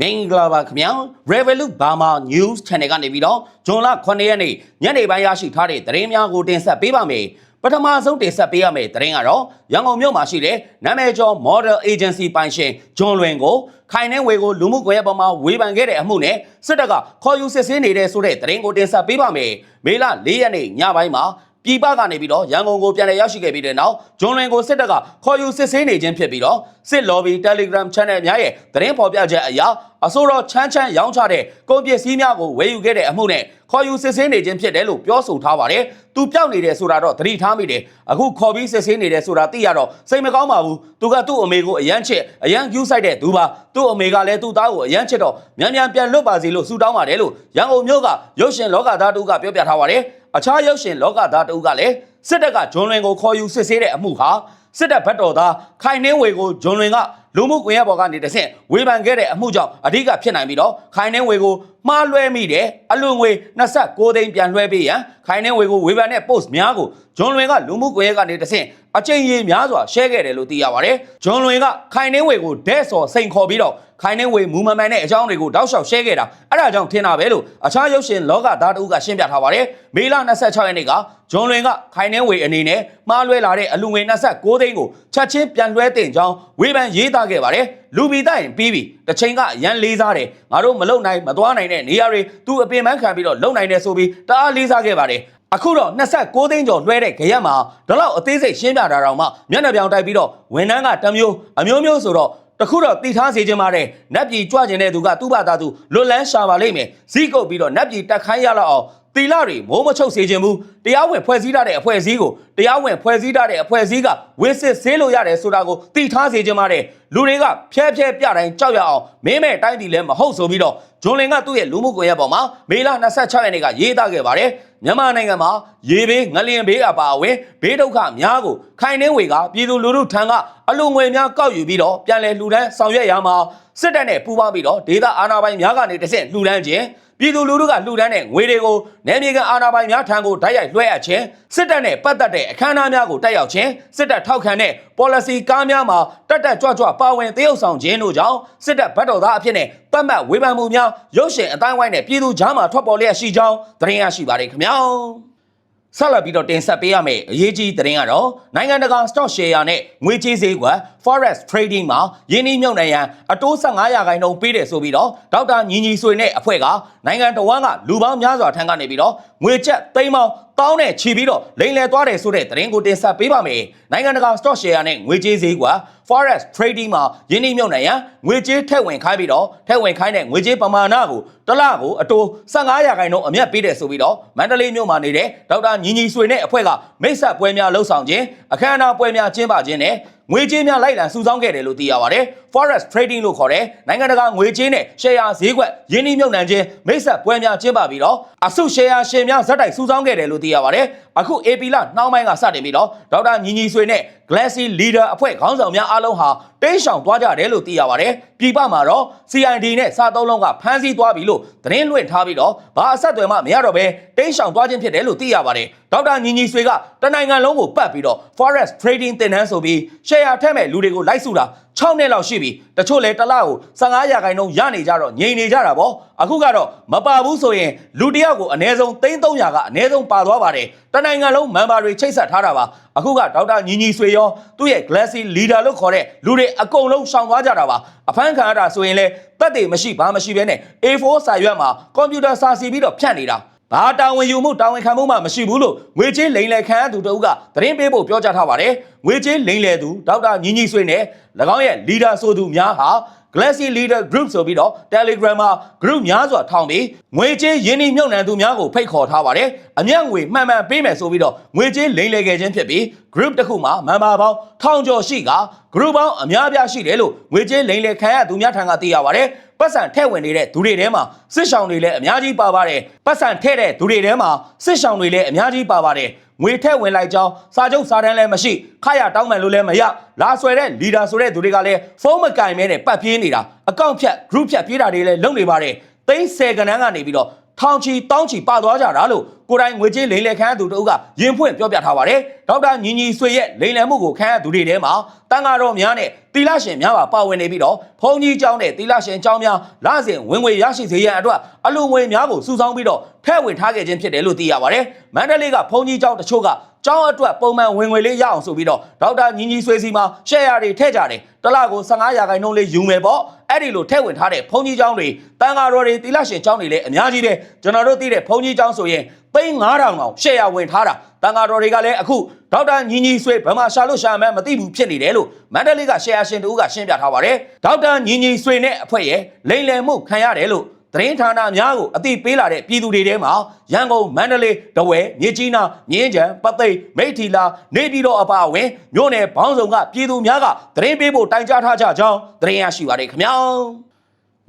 မင်္ဂလာပါခင်ဗျာ Revolut Burma News Channel ကနေပြီးတော့ဇွန်လ9ရက်နေ့ညနေပိုင်းရရှိထားတဲ့သတင်းများကိုတင်ဆက်ပေးပါမယ်ပထမဆုံးတင်ဆက်ပေးရမယ့်သတင်းကတော့ရန်ကုန်မြို့မှာရှိတဲ့နာမည်ကျော် Model Agency ပိုင်ရှင်ဂျွန်လွင်ကိုခိုင်နှင်းဝေကိုလူမှုကွန်ရက်ပေါ်မှာဝေဖန်ခဲ့တဲ့အမှုနဲ့စစ်တပ်ကခေါ်ယူစစ်ဆေးနေတဲ့ဆိုတဲ့သတင်းကိုတင်ဆက်ပေးပါမယ်မေလ4ရက်နေ့ညပိုင်းမှာ ပြည်ပကနေပြီးတော့ရန်ကုန်ကိုပြန်လည်ရောက်ရှိခဲ့ပြီးတဲ့နောက်ဂျွန်လွင်ကိုစစ်တပ်ကခေါ်ယူစစ်ဆေးနေခြင်းဖြစ်ပြီးတော့စစ် lobby Telegram channel များရဲ့သတင်းဖော်ပြချက်အရအဆိုတော်ချမ်းချမ်းရောင်းချတဲ့ကုန်ပစ္စည်းများကိုဝယ်ယူခဲ့တဲ့အမှုနဲ့ခေါ်ယူစစ်ဆေးနေခြင်းဖြစ်တယ်လို့ပြောဆိုထားပါတယ်။သူပြောက်နေတယ်ဆိုတာတော့သတိထားမိတယ်။အခုခေါ်ပြီးစစ်ဆေးနေတယ်ဆိုတာသိရတော့စိတ်မကောင်းပါဘူး။သူကသူ့အမေကိုအယမ်းချစ်အယမ်းကျူးဆိုင်တဲ့သူပါ။သူ့အမေကလည်းသူ့သားကိုအယမ်းချစ်တော့မြန်မြန်ပြန်လွတ်ပါစေလို့ဆုတောင်းပါတယ်လို့ရန်ကုန်မြို့ကရုပ်ရှင်လောကသားတူကပြောပြထားပါတယ်။ အခြားရုပ်ရှင်လောကသားတူကလည်းစစ်တပ်ကဂျွန်လွင်ကိုခေါ်ယူစစ်ဆေးတဲ့အမှုဟာစစ်တပ်ဘက်တော်သားခိုင်နှင်းဝေကိုဂျွန်လွင်ကလူမှုကွန်ရက်ပေါ်ကနေတဆင့်ဝေဖန်ခဲ့တဲ့အမှုကြောင့်အဓိကဖြစ်နိုင်ပြီးတော့ခိုင်နှင်းဝေကိုမှားလွဲမိတယ်အလွန်ငွေ26သိန်းပြန်လွှဲပေးရန်ခိုင်နှင်းဝေကိုဝေဖန်တဲ့ post များကိုဂျွန်လွင်ကလူမှုကွန်ရက်ကနေတဆင့် အကြိမ်ကြီးများစွာ share ခဲ့တယ်လို့သိရပါတယ်ဂျွန်လွင်ကခိုင်နှင်းဝေကိုဒဲဆော်စိန်ခေါ်ပြီးတော့ခိုင်နှင်းဝေမူမမှန်တဲ့အကြောင်းတွေကိုတောက်လျှောက် share ခဲ့တာအဲ့ဒါကြောင့်ထင်တာပဲလို့အခြားရုပ်ရှင်လောကသားတူကရှင်းပြထားပါတယ်မေလ26ရက်နေ့ကဂျွန်လွင်ကခိုင်နှင်းဝေအနေနဲ့မှားလွဲလာတဲ့အလူငွေ26သိန်းကိုချက်ချင်းပြန်လွှဲတင်ကြောင်းဝေဖန်ရေးသားခဲ့ပါတယ်လူပီတိုက်ရင်ပြီးပြီတစ်ချိန်ကရန်လေးစားတယ်ငါတို့မလုံနိုင်မသွားနိုင်တဲ့နေရာတွေသူအပင်ပန်းခံပြီးတော့လုံနိုင်တယ်ဆိုပြီးတအားလေးစားခဲ့ပါတယ် အခုတော့26သိန်းကျော်လွှဲတဲ့ကြရက်မှာဒီလောက်အသေးစိတ်ရှင်းပြတာတော့မှမျက်နှာပြောင်တိုက်ပြီးတော့ဝန်ထမ်းကတစ်မျိုးအမျိုးမျိုးဆိုတော့တခုတော့တည်ထားစေခြင်းပါတယ်နတ်ပြည်ကြွကျင်တဲ့သူကသူ့ဘာသာသူလွတ်လန်းရှာပါလိမ့်မယ်ဇီးကုတ်ပြီးတော့နတ်ပြည်တက်ခိုင်းရလောက်အောင် တီလာတွေမိုးမချုပ်စေခြင်းဘူးတရားဝင်ဖွဲ့စည်းထားတဲ့အဖွဲ့အစည်းကိုတရားဝင်ဖွဲ့စည်းထားတဲ့အဖွဲ့အစည်းကဝစ်စစ်ဆေးလို့ရတယ်ဆိုတာကိုတည်ထားစေခြင်းပါတယ်လူတွေကဖျဲဖျဲပြတိုင်းကြောက်ရအောင်မင်းမဲ့တိုင်းပြည်လည်းမဟုတ်ဆိုပြီးတော့ဂျွန်လင်ကသူ့ရဲ့လူမှုကွန်ရက်ပေါ်မှာမေလ26ရက်နေ့ကရေးသားခဲ့ပါတယ်မြန်မာနိုင်ငံမှာရေဘေးငလျင်ဘေးအပါအဝင်ဘေးဒုက္ခများကိုခိုင်နှင်းဝေကပြည်သူလူထုထံကအလူငွေများကောက်ယူပြီးတော့ပြန်လည်လှူဒန်းဆောင်ရွက်ရမှာစစ်တပ်နဲ့ပူးပေါင်းပြီးတော့ဒေသအာဏာပိုင်များကနေတဆင့်လှူဒန်းခြင်း ပြည်သူလူထုကလှူဒန်းတဲ့ငွေတွေကိုနယ်မြေကန်အာဏာပိုင်များထံကိုတိုက်ရိုက်လွှဲအပ်ခြင်းစစ်တပ်နဲ့ပတ်သက်တဲ့အခမ်းအနားများကိုတက်ရောက်ခြင်းစစ်တပ်ထောက်ခံတဲ့ policy ကားများမှာတက်တက်ကြွကြွပါဝင်သရုပ်ဆောင်ခြင်းတို့ကြောင့်စစ်တပ်ဗတ်တော်သားအဖြစ်နဲ့တတ်မှတ်ဝေဖန်မှုများရုပ်ရှင်အတိုင်းဝိုင်းနဲ့ပြည်သူကြားမှာထွက်ပေါ်လျက်ရှိကြောင်းသတင်းရရှိပါတယ်ခင်ဗျာ ဆက်လက်ပြီးတော့တင်ဆက်ပေးရမယ့်အရေးကြီးသတင်းကတော့နိုင်ငံတကာ stock share နဲ့ငွေကြေးဈေးကွက် forex trading မှာယင်းနှိမ့်မြုပ်နှံရန်အတိုး15ရာခိုင်နှုန်းပေးတယ်ဆိုပြီးတော့ဒေါက်တာညီညီဆွေနဲ့အဖွဲ့ကနိုင်ငံတော်ဝန်ကလူပေါင်းများစွာထံကနေပြီးတော့ ငွေကျပ်သိန်းပေါင်းတောင်းနဲ့ချီပြီးတော့လိမ်လည်သွားတယ်ဆိုတဲ့သတင်းကိုတင်ဆက်ပေးပါမယ်နိုင်ငံတကာ stock share နဲ့ငွေကြေးဈေးကွက် forex trading မှာယင်းနှိမ့်မြုပ်နှံရန်ငွေကြေးထည့်ဝင်ခိုင်းပြီးတော့ထည့်ဝင်ခိုင်းတဲ့ငွေကြေးပမာဏကိုတစ်လကိုအတိုး15ရာခိုင်နှုန်းအမြတ်ပေးတယ်ဆိုပြီးတော့မန္တလေးမြို့မှာနေတဲ့ဒေါက်တာညီညီဆွေနဲ့အဖွဲ့ကမိတ်ဆက်ပွဲများလှုပ်ဆောင်ခြင်းအခမ်းအနားပွဲများကျင်းပခြင်းနဲ့ငွေကြေးများလိုက်လံစုဆောင်းခဲ့တယ်လို့သိရပါတယ်။ forex trading လို့ခေါ်တဲ့နိုင်ငံတကာငွေကြေးနဲ့ share ဈေးကွက်ယင်းနှိမ့်မြုပ်နှံခြင်းမိတ်ဆက်ပွဲများကျင်းပပြီးတော့အစု share ရှင်များဇက်တိုက်စုဆောင်းခဲ့တယ်လို့သိရပါတယ်။အခု AP လနှောင်းပိုင်းကစတင်ပြီးတော့ဒေါက်တာညီညီဆွေနဲ့ Glassy Leader အဖွဲ့ခေါင်းဆောင်များအားလုံးဟာတင်းရှောင်သွားကြတယ်လို့သိရပါတယ်။ပြည်ပမှာတော့ CID နဲ့စာသုံးလုံးကဖမ်းဆီးသွားပြီလို့သတင်းလွှင့်ထားပြီးတော့ဘာအဆက်အသွယ်မှမရတော့ဘဲတင်းရှောင်သွားခြင်းဖြစ်တယ်လို့သိရပါတယ်။ဒေါက်တာညီညီဆွေကတနိုင်ငံလုံးကိုပတ်ပြီးတော့ forex trading တင်နန်းဆိုပြီး share ထည့်မဲ့လူတွေကိုလိုက်စုတာ6နှစ်လောက်ရှိပြီတချို့လဲတစ်လကို15ရာခိုင်နှုန်းရနေကြတော့ငြိမ်နေကြတာပေါ့အခုကတော့မပါဘူးဆိုရင်လူတစ်ယောက်ကိုအနည်းဆုံး3300ကအနည်းဆုံးပါသွားပါတယ်တနိုင်ငံလုံးမန်ဘာတွေချိတ်ဆက်ထားတာပါအခုကဒေါက်တာညီညီဆွေရောသူ့ရဲ့ Glassy Leader လို့ခေါ်တဲ့လူတွေအကုန်လုံးရှောင်သွားကြတာပါအဖမ်းခံရတာဆိုရင်လဲတက်တယ်မရှိဘာမရှိဘဲနဲ့ A4 စာရွက်မှာကွန်ပျူတာစာစီပြီးတော့ဖြန့်နေတာ ဘာတာဝန်ယူမှုတာဝန်ခံမှုမှမရှိဘူးလို့ငွေကြေးလိမ်လည်ခံရသူတို့ကသတင်းပေးဖို့ပြောကြားထားပါတယ်။ငွေကြေးလိမ်လည်သူဒေါက်တာညီညီဆွေနဲ့၎င်းရဲ့ leader ဆိုသူများဟာ Glassy Leader Group ဆိုပြီးတော့ Telegram မှာ group များစွာထောင်ပြီးငွေကြေးရင်းနှီးမြှုပ်နှံသူများကိုဖိတ်ခေါ်ထားပါတယ်။အမျက်ငွေမှန်မှန်ပေးမယ်ဆိုပြီးတော့ငွေကြေးလိမ်လည်ခဲ့ခြင်းဖြစ်ပြီး group တစ်ခုမှာ member ပေါင်းထောင်ကျော်ရှိက group ပေါင်းအများအပြားရှိတယ်လို့ငွေကြေးလိမ်လည်ခံရသူများထံကသိရပါတယ်။ ပတ်စံထည့်ဝင်နေတဲ့သူတွေထဲမှာစစ်ဆောင်တွေလည်းအများကြီးပါပါတယ်ပတ်စံထည့်တဲ့သူတွေထဲမှာစစ်ဆောင်တွေလည်းအများကြီးပါပါတယ်ငွေထည့်ဝင်လိုက်ကြောင်းစာချုပ်စာတမ်းလည်းမရှိခရတောင်းမှန်လို့လည်းမရလာဆွဲတဲ့ leader ဆိုတဲ့သူတွေကလည်းဖုန်းမကင်မဲနဲ့ပတ်ပြေးနေတာအကောင့်ဖြတ် group ဖြတ်ပြေးတာတွေလည်းလုပ်နေပါတယ်သိန်း10ကဏ္ဍကနေပြီးတော့ ထောင်ချီတောင်းချီပသွားကြတာလို့ကိုတိုင်ငွေကြေးလိမ်လည်ခံသူတို့ကရင်ဖွင့်ပြောပြထားပါတယ်။ဒေါက်တာညီညီဆွေရဲ့လိမ်လည်မှုကိုခံရသူတွေထဲမှာတန်ဃာတော်များနဲ့သီလရှင်များပါပါဝင်နေပြီးတော့ဘုန်းကြီးကျောင်းနဲ့သီလရှင်ကျောင်းများလစဉ်ဝင်ငွေရရှိစေရန်အတွက်အလူငွေများကိုစုဆောင်းပြီးတော့ထည့်ဝင်ထားခဲ့ခြင်းဖြစ်တယ်လို့သိရပါတယ်။မန္တလေးကဘုန်းကြီးကျောင်းတချို့က ကျောင်းအတွက်ပုံမှန်ဝင်ငွေလေးရအောင်ဆိုပြီးတော့ဒေါက်တာညီညီဆွေစီမှာရှယ်ယာတွေထည့်ကြတယ်တစ်လကို15ရာခိုင်နှုန်းလေးယူမယ်ပေါ့အဲ့ဒီလိုထည့်ဝင်ထားတဲ့ဘုန်းကြီးကျောင်းတွေတန်ဃာတော်တွေသီလရှင်ကျောင်းတွေလည်းအများကြီးပဲကျွန်တော်တို့သိတဲ့ဘုန်းကြီးကျောင်းဆိုရင်သိန်း9000တောင်ရှယ်ယာဝင်ထားတာတန်ဃာတော်တွေကလည်းအခုဒေါက်တာညီညီဆွေဘယ်မှာရှာလို့ရှာမှန်းမသိဘူးဖြစ်နေတယ်လို့မန္တလေးကရှယ်ယာရှင်တူကရှင်းပြထားပါတယ်ဒေါက်တာညီညီဆွေနဲ့အဖွဲ့ရဲ့လိန်လယ်မှုခံရတယ်လို့ သတင်းဌာနများကိုအသိပေးလာတဲ့ပြည်သူတွေထဲမှာရန်ကုန်မန္တလေးတဝယ်မြစ်ကြီးနားမြင်းကြံပသိမ်မိထီလာနေပြည်တော်အပါအဝင်မြို့နယ်ဘောင်းဆောင်ကပြည်သူများကသတင်းပေးဖို့တိုင်ကြားထားကြကြောင်းသတင်းရရှိပါတယ်ခင်ဗျာ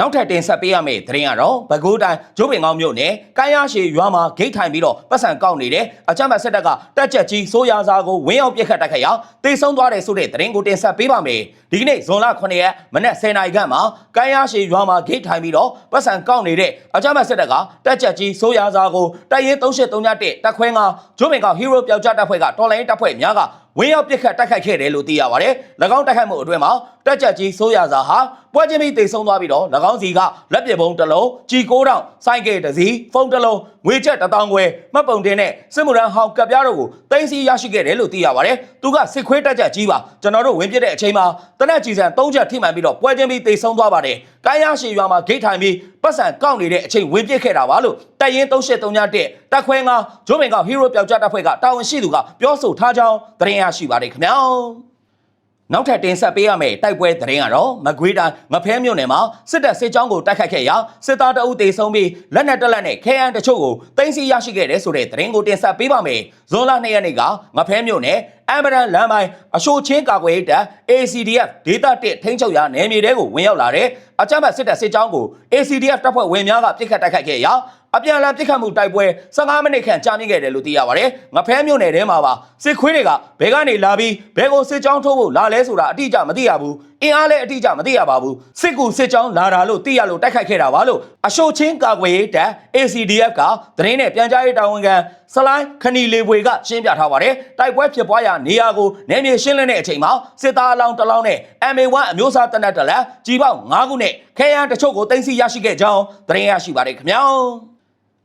နောက်ထပ်တင်ဆက်ပေးရမယ့်သတင်းကတော့ပဲခူးတိုင်းကျိုးပင်ကောင်းမြို့နယ်ကိုင်းရရှိရွာမှာဂိတ်ထိုင်ပြီးတော့ပတ်စံကောက်နေတဲ့အကြမ်းဖက်စစ်တပ်ကတက်ချက်ကြီးစိုးရာစာကိုဝင်းအောင်ပြစ်ခတ်တိုက်ခိုက်ရာတေဆုံးသွားတယ်ဆိုတဲ့သတင်းကိုတင်ဆက်ပေးပါမယ်ဒီကနေ့ဇွန်လ9ရက်မနက်10:00နာရီခန့်မှာကိုင်းရရှိရွာမှာဂိတ်ထိုင်ပြီးတော့ပတ်စံကောက်နေတဲ့အကြမ်းဖက်စစ်တပ်ကတက်ချက်ကြီးစိုးရာစာကိုတိုက်ရင်3831တက်ခွဲငါကျိုးပင်ကောင်းဟီးရိုးပျောက်ကြားတပ်ဖွဲ့ကတော်လိုင်းတပ်ဖွဲ့များကဝင်းရောက်ပြစ်ခတ်တိုက်ခိုက်ခဲ့တယ်လို့သိရပါတယ်။၎င်းတိုက်ခိုက်မှုအတွင်းမှာတက်ကြက်ကြီးဆိုးရစာဟာပွဲချင်းပြီးတိတ်ဆုံးသွားပြီးတော့၎င်းစီကလက်ပြပုံးတစ်လုံးကြီးကိုးတောင်စိုက်ကဲတစ်စီးဖုန်းတစ်လုံးငွေချက်တစ်တောင်းခွဲမှတ်ပုံတင်နဲ့စစ်မှုရန်ဟောင်ကပ်ပြားတို့ကိုတင်စီရရှိခဲ့တယ်လို့သိရပါတယ်။သူကစစ်ခွေးတက်ကြက်ကြီးပါကျွန်တော်တို့ဝင်ပြစ်တဲ့အချိန်မှာတနက်ကြီးစံ၃ချက်ထိမှန်ပြီးတော့ပွဲချင်းပြီးတိတ်ဆုံးသွားပါတယ်။ကိုင်းရရှိရွာမှာဂိတ်ထိုင်ပြီးပတ်စံကောက်နေတဲ့အချိန်ဝင်ပြစ်ခဲ့တာပါလို့တိုက်ရင်3831တက်ခွဲငါဂျိုးမင်ကဟီးရိုးပျောက်ကြားတပ်ဖွဲ့ကတာဝန်ရှိသူကပြောဆိုထားကြောင်းသတင်းရရှိပါတယ်ခင်ဗျာ။ နောက်ထပ်တင်ဆက်ပေးရမယ့်တိုက်ပွဲသတင်းကတော့မကွေးတိုင်းငဖဲမြို့နယ်မှာစစ်တပ်စစ်ကြောင်းကိုတိုက်ခတ်ခဲ့ရာစစ်သားတအုပ်တေဆုံးပြီးလက်နက်တက်လက်နဲ့ခဲယမ်းတချို့ကိုတင်စီရရှိခဲ့တဲ့ဆိုတဲ့သတင်းကိုတင်ဆက်ပေးပါမယ်။ဇွန်လ2ရက်နေ့ကငဖဲမြို့နယ်အမ်ဘရန်လမ်းပိုင်းအရှိုချင်းကာကွယ်ရေးတပ် ACDF ဒေသ1ထိန်းချုပ်ရာနယ်မြေတဲကိုဝင်ရောက်လာတဲ့အကြမ်းဖက်စစ်တပ်စစ်ကြောင်းကို ACDF တပ်ဖွဲ့ဝင်များကပြစ်ခတ်တိုက်ခိုက်ခဲ့ရာ အပြန်အလှန်ပြစ်ခတ်မှုတိုက်ပွဲ15မိနစ်ခန့်ကြာမြင့်ခဲ့တယ်လို့သိရပါတယ်။ငဖဲမြို့နယ်ထဲမှာပါစစ်ခွေးတွေကဘဲကနေလာပြီးဘဲကိုစစ်ကြောင်းထိုးဖို့လာလဲဆိုတာအတိအကျမသိရဘူး။အင်အားလည်းအတိအကျမသိရပါဘူး။စစ်ကူစစ်ကြောင်းလာတာလို့သိရလို့တိုက်ခိုက်ခဲ့တာပါလို့အရှိုချင်းကာကွယ်ရေးတပ် ACDF ကသတင်းနဲ့ပြန်ကြားရေးတာဝန်ခံစလိုင်းခဏီလေပွေကရှင်းပြထားပါတယ်။တိုက်ပွဲဖြစ်ပွားရာနေရာကိုနယ်မြေရှင်းလင်းတဲ့အချိန်မှာစစ်သားအလောင်းတစ်လောင်းနဲ့ MA1 အမျိုးအစားတပ်နက်တစ်လက်ကြီးပေါက်9ခုနဲ့ခဲယမ်းတချို့ကိုတင်စီရရှိခဲ့ကြောင်းသတင်းရရှိပါတယ်ခင်ဗျာ။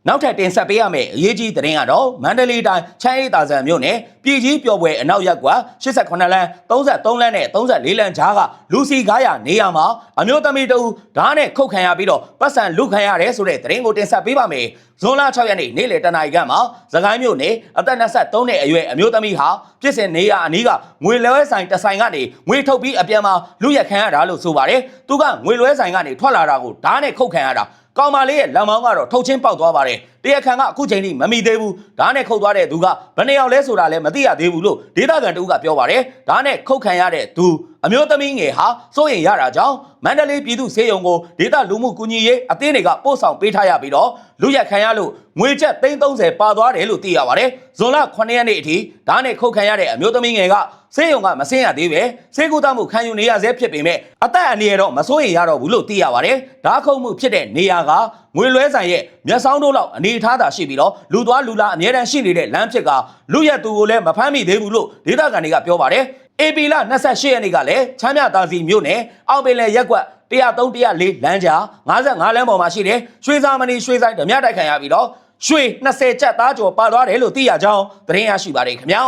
နောက်ထပ်တင်ဆက်ပေးရမယ့်အရေးကြီးသတင်းကတော့မန္တလေးတိုင်းချမ်းရိပ်သာဆန်မြို့နယ်ပြည်ကြီးပျော်ပွဲအနောက်ရပ်ကွာ88လမ်း33လမ်းနဲ့34လမ်းကြားကလူစီ900နေရာမှာအမျိုးသမီးတဦးဓာတ်နဲ့ခုတ်ခံရပြီးတော့ပတ်စံလူခံရတယ်ဆိုတဲ့သတင်းကိုတင်ဆက်ပေးပါမယ်။ဇွန်လ6ရက်နေ့နေ့လယ်တနာရီခန့်မှာသခိုင်းမြို့နယ်အသက်23နှစ်အရွယ်အမျိုးသမီးဟာပြစ်စင်နေရအနီးကငွေလွှဲဆိုင်တစ်ဆိုင်ကနေငွေထုတ်ပြီးအပြန်မှာလူရက်ခံရတာလို့ဆိုပါတယ်။သူကငွေလွှဲဆိုင်ကနေထွက်လာတာကိုဓာတ်နဲ့ခုတ်ခံရတာ ကောင်မလေးရဲ့လမ်းမောင်းကတော့ထုတ်ချင်းပေါက်သွားပါတယ် တရားခံကအခုချိန်ထိမမိသေးဘူးဓာတ်နဲ့ခုတ်သွားတဲ့သူကဘယ်နှစ်ယောက်လဲဆိုတာလည်းမသိရသေးဘူးလို့ဒေသခံတဦးကပြောပါတယ်ဓာတ်နဲ့ခုတ်ခံရတဲ့သူအမျိုးသမီးငယ်ဟာစိုးရင်ရတာကြောင့်မန္တလေးပြည်သူစေယုံကိုဒေသလူမှုကူညီရေးအသင်းတွေကပို့ဆောင်ပေးထားရပြီးတော့လူရက်ခံရလို့ငွေကျပ်330ပါသွားတယ်လို့သိရပါတယ်ဇွန်လ9ရက်နေ့အထိဓာတ်နဲ့ခုတ်ခံရတဲ့အမျိုးသမီးငယ်ကစေယုံကမဆင်းရသေးပဲစေကူတမှုခံယူနေရဆဲဖြစ်ပေမဲ့အသက်အန္တရာယ်တော့မစိုးရင်ရတော့ဘူးလို့သိရပါတယ်ဓာတ်ခုတ်မှုဖြစ်တဲ့နေရာက ငွေလွဲဆိုင်ရဲ့မျက်စောင်းတို့လောက်အနေထားသာရှိပြီးတော့လူသွားလူလာအမြဲတမ်းရှိနေတဲ့လမ်းဖြစ်ကလူရက်သူကိုလည်းမဖမ်းမိသေးဘူးလို့ဒေသခံတွေကပြောပါတယ်အေပီလာ28ရက်နေ့ကလည်းချမ်းမြသာစီမြို့နယ်အောက်ပင်လယ်ရက်ကွက်103 104လမ်းကြား55လမ်းပေါ်မှာရှိတဲ့ရွှေစာမဏီရွှေဆိုင်ဓမြတိုက်ခံရပြီးတော့ရွှေ20ကျပ်သားကျော်ပါသွားတယ်လို့သိရကြောင်းသတင်းရရှိပါတယ်ခင်ဗျာ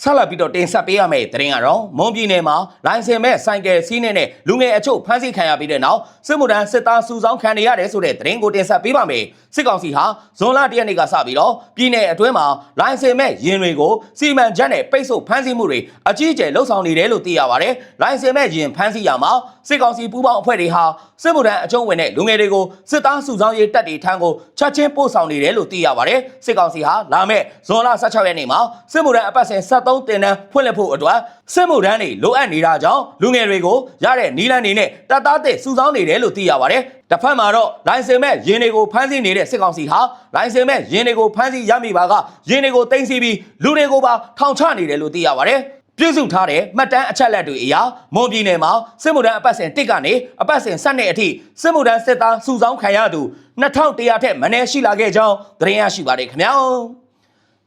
ဆက်လက်ပြီးတော့တင်ဆက်ပေးရမယ့်သတင်းကတော့မွန်ပြည်နယ်မှာလိုင်စင်မဲ့ဆိုင်ကယ်စီးနေတဲ့လူငယ်အချို့ဖမ်းဆီးခံရပြီးတဲ့နောက်စစ်မှုထမ်းစစ်သားစုဆောင်းခံနေရတယ်ဆိုတဲ့သတင်းကိုတင်ဆက်ပေးပါမယ် စစ်ကောင်စီဟာဇွန်လ၁ရက်နေ့ကစပြီးတော့ပြည်내အတွင်းမှာလိုင်စင်မဲ့ရင်တွေကိုစီမံချက်နဲ့ပိတ်ဆို့ဖမ်းဆီးမှုတွေအကြီးအကျယ်လှုပ်ဆောင်နေတယ်လို့သိရပါတယ်လိုင်စင်မဲ့ရင်ဖမ်းဆီးရမှာစစ်ကောင်စီပူးပေါင်းအဖွဲ့တွေဟာစစ်မှုထမ်းအကျုံးဝင်တဲ့လူငယ်တွေကိုစစ်သားစုဆောင်းရေးတပ်တွေထံကိုချက်ချင်းပို့ဆောင်နေတယ်လို့သိရပါတယ်စစ်ကောင်စီဟာလာမယ့်ဇွန်လ16ရက်နေ့မှာစစ်မှုထမ်းအပတ်စဉ်73တင်တန်းဖွင့်လှစ်ဖို့အတွက်စစ်မှုထမ်းတွေလိုအပ်နေတာကြောင့်လူငယ်တွေကိုရတဲ့နီလန်းနေနဲ့တပ်သားတဲ့စုဆောင်းနေတယ်လို့သိရပါတယ်တစ်ဖက်မှာတော့လိုင်စင်မဲ့ရင်တွေကိုဖမ်းဆီးနေတဲ့စစ်ကောင်စီဟာလိုင်စင်မဲ့ရင်တွေကိုဖမ်းဆီးရမိပါကရင်တွေကိုတင်စီပြီးလူတွေကိုပါထောင်ချနေတယ်လို့သိရပါတယ်ပြုစုထားတဲ့မှတ်တမ်းအချက်လက်တွေအရမွန်ပြည်နယ်မှာစစ်မှုထမ်းအပတ်စဉ်1ကနေအပတ်စဉ်7နှစ်အထိစစ်မှုထမ်းစစ်သားစုဆောင်းခံရသူ2100ထက်မနည်းရှိလာခဲ့ကြောင်းသတင်းရရှိပါတယ်ခင်ဗျာ